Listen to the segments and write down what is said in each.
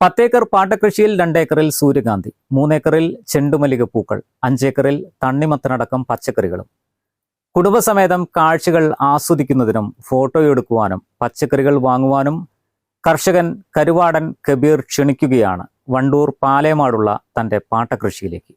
പത്തേക്കർ പാട്ടകൃഷിയിൽ രണ്ടേക്കറിൽ സൂര്യകാന്തി മൂന്നേക്കറിൽ ചെണ്ടുമല്ലിക പൂക്കൾ അഞ്ചേക്കറിൽ തണ്ണിമത്തനടക്കം പച്ചക്കറികളും. കുടുംബസമേതം കാഴ്ചകൾ ആസ്വദിക്കുന്നതിനും ഫോട്ടോയെടുക്കുവാനും പച്ചക്കറികൾ വാങ്ങുവാനും കർഷകൻ കരുവാടൻ കബീർ ക്ഷണിക്കുകയാണ് വണ്ടൂർ പാലേമാടുള്ള തന്റെ പാട്ടകൃഷിയിലേക്ക്.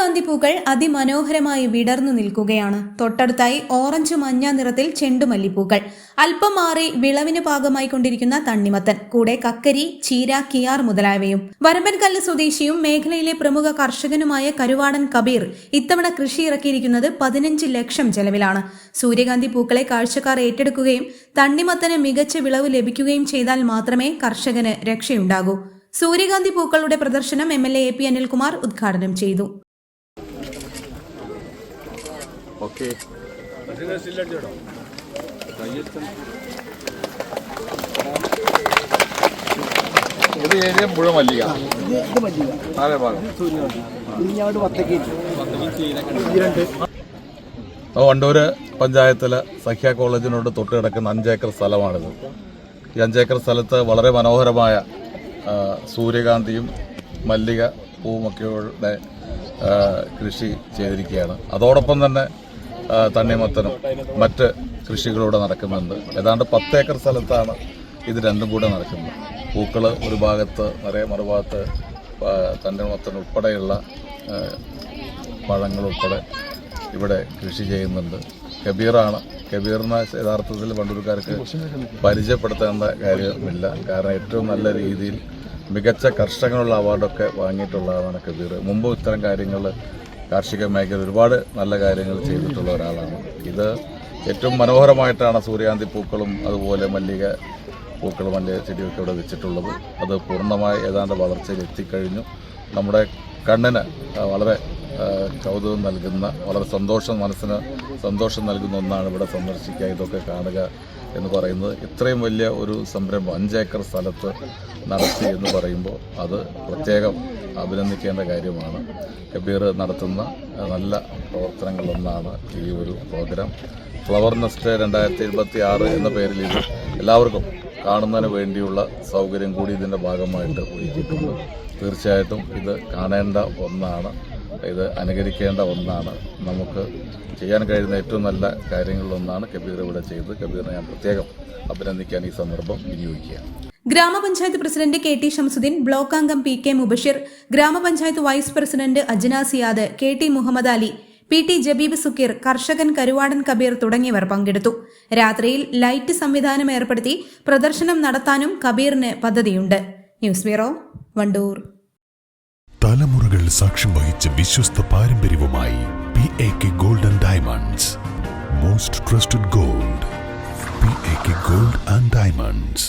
സൂര്യകാന്തി പൂക്കൾ അതിമനോഹരമായി വിടർന്നു നിൽക്കുകയാണ്. തൊട്ടടുത്തായി ഓറഞ്ച് മഞ്ഞ നിറത്തിൽ ചെണ്ടുമല്ലിപ്പൂക്കൾ. അല്പം മാറി വിളവിന് പാകമായി കൊണ്ടിരിക്കുന്ന തണ്ണിമത്തൻ കൂടെ കക്കരി ചീര കിയാർ മുതലായവയും. വരമ്പൻകല്ല് സ്വദേശിയും മേഖലയിലെ പ്രമുഖ കർഷകനുമായ കരുവാടൻ കബീർ ഇത്തവണ കൃഷി ഇറക്കിയിരിക്കുന്നത് പതിനഞ്ച് ലക്ഷം ചെലവിലാണ്. സൂര്യകാന്തി പൂക്കളെ കാഴ്ചക്കാർ ഏറ്റെടുക്കുകയും തണ്ണിമത്തന് മികച്ച വിളവ് ലഭിക്കുകയും ചെയ്താൽ മാത്രമേ കർഷകന് രക്ഷയുണ്ടാകൂ. സൂര്യകാന്തി പൂക്കളുടെ പ്രദർശനം M L A P Anilkumar ഉദ്ഘാടനം ചെയ്തു. ഇത് ഏരിയ മുഴുവൻ മല്ലിക. നാലേ ഭാഗം അപ്പോൾ വണ്ടൂര് പഞ്ചായത്തിലെ സഖ്യ കോളേജിനോട് തൊട്ട് കിടക്കുന്ന അഞ്ചേക്കർ സ്ഥലമാണിത്. ഈ അഞ്ചേക്കർ സ്ഥലത്ത് വളരെ മനോഹരമായ സൂര്യകാന്തിയും മല്ലിക പൂവുമൊക്കെയുടെ ആ, കൃഷി ചെയ്തിരിക്കുകയാണ്. അതോടൊപ്പം തന്നെ തണ്ണിമത്തനും മറ്റ് കൃഷികളൂടെ നടക്കുന്നുണ്ട്. ഏതാണ്ട് പത്തേക്കർ സ്ഥലത്താണ് ഇത് രണ്ടും കൂടെ നടക്കുന്നത്. പൂക്കൾ ഒരു ഭാഗത്ത് നിറയെ മറുഭാഗത്ത് തണ്ണിമത്തൻ ഉൾപ്പെടെയുള്ള പഴങ്ങളുൾപ്പെടെ ഇവിടെ കൃഷി ചെയ്യുന്നുണ്ട്. കബീറാണ്. കബീറിനെ യഥാർത്ഥത്തിൽ വണ്ടൂർക്കാർക്ക് പരിചയപ്പെടുത്തേണ്ട കാര്യമില്ല. കാരണം ഏറ്റവും നല്ല രീതിയിൽ മികച്ച കർഷകനുള്ള അവാർഡൊക്കെ വാങ്ങിയിട്ടുള്ളതാണ് കബീർ. മുമ്പ് ഇത്തരം കാര്യങ്ങൾ കാർഷിക മേഖല ഒരുപാട് നല്ല കാര്യങ്ങൾ ചെയ്തിട്ടുള്ള ഒരാളാണ്. ഇത് ഏറ്റവും മനോഹരമായിട്ടാണ് സൂര്യാന്തി പൂക്കളും അതുപോലെ മല്ലിക പൂക്കളും മല്ലിക ചെടിയൊക്കെ ഇവിടെ വെച്ചിട്ടുള്ളത്. അത് പൂർണമായി ഏതാണ്ട് വളർച്ചയിൽ എത്തിക്കഴിഞ്ഞു. നമ്മുടെ കണ്ണിന് വളരെ കൗതുകം നൽകുന്ന വളരെ സന്തോഷം മനസ്സിന് സന്തോഷം നൽകുന്ന ഒന്നാണ് ഇവിടെ സന്ദർശിക്കുക ഇതൊക്കെ കാണുക എന്ന് പറയുന്നത്. ഇത്രയും വലിയ ഒരു സംരംഭം അഞ്ചേക്കർ സ്ഥലത്ത് നടത്തി എന്ന് പറയുമ്പോൾ അത് പ്രത്യേകം അഭിനന്ദിക്കേണ്ട കാര്യമാണ്. കബീർ നടത്തുന്ന നല്ല പ്രവർത്തനങ്ങളൊന്നാണ് ഈ ഒരു പ്രോഗ്രാം. ഫ്ലവർ നെസ്റ്റ് രണ്ടായിരത്തി ഇരുപത്തി ആറ് എന്ന പേരിൽ ഇത് എല്ലാവർക്കും കാണുന്നതിന് വേണ്ടിയുള്ള സൗകര്യം കൂടി ഇതിന്റെ ഭാഗമായിട്ട് ഒരുക്കിയിട്ടുണ്ട്. തീർച്ചയായിട്ടും ഇത് കാണേണ്ട ഒന്നാണ്. ഇത് അനുകരിക്കേണ്ട ഒന്നാണ്. നമുക്ക് ചെയ്യാൻ കഴിയുന്ന ഏറ്റവും നല്ല കാര്യങ്ങളിലൊന്നാണ് കബീർ ഇവിടെ ചെയ്ത് കബീറിനെ ഞാൻ പ്രത്യേകം അഭിനന്ദിക്കാൻ ഈ സന്ദർഭം വിനിയോഗിക്കുകയാണ്. Grama panchayat president K T Shamsuddin block അംഗം P K Mubashir grama panchayat vice president Ajna Siyad K T Muhammad Ali P T Jabeeb Sukkeer കർഷകൻ കരുവാടൻ കബീർ തുടങ്ങിയവർ പങ്കെടുത്തു. രാത്രിയിൽ ലൈറ്റ് സംവിധാനം ഏർപ്പെടുത്തി പ്രദർശനം നടത്താനും കബീറിന് പദ്ധതിയുണ്ട്. News bureau Wandoor. തലമുറകൾ സാക്ഷ്യം വഹിച്ച വിശ്വസ്ത പാരമ്പര്യവുമായി P A K golden diamonds most trusted gold P A K gold and diamonds